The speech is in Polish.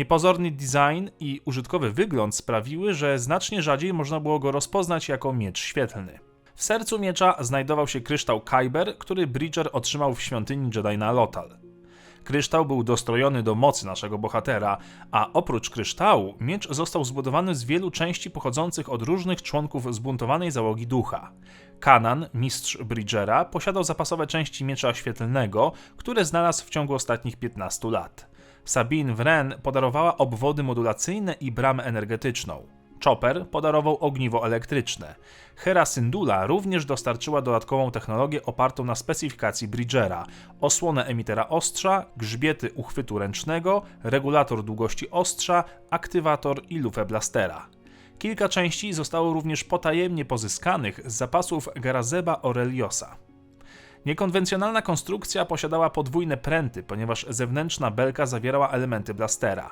Niepozorny design i użytkowy wygląd sprawiły, że znacznie rzadziej można było go rozpoznać jako miecz świetlny. W sercu miecza znajdował się kryształ Kyber, który Bridger otrzymał w świątyni Jedi na Lotal. Kryształ był dostrojony do mocy naszego bohatera, a oprócz kryształu miecz został zbudowany z wielu części pochodzących od różnych członków zbuntowanej załogi ducha. Kanan, mistrz Bridgera, posiadał zapasowe części miecza świetlnego, które znalazł w ciągu ostatnich 15 lat. Sabine Wren podarowała obwody modulacyjne i bramę energetyczną. Chopper podarował ogniwo elektryczne. Hera Syndulla również dostarczyła dodatkową technologię opartą na specyfikacji Bridgera, osłonę emitera ostrza, grzbiety uchwytu ręcznego, regulator długości ostrza, aktywator i lufę blastera. Kilka części zostało również potajemnie pozyskanych z zapasów Garazeba Aureliosa. Niekonwencjonalna konstrukcja posiadała podwójne pręty, ponieważ zewnętrzna belka zawierała elementy blastera.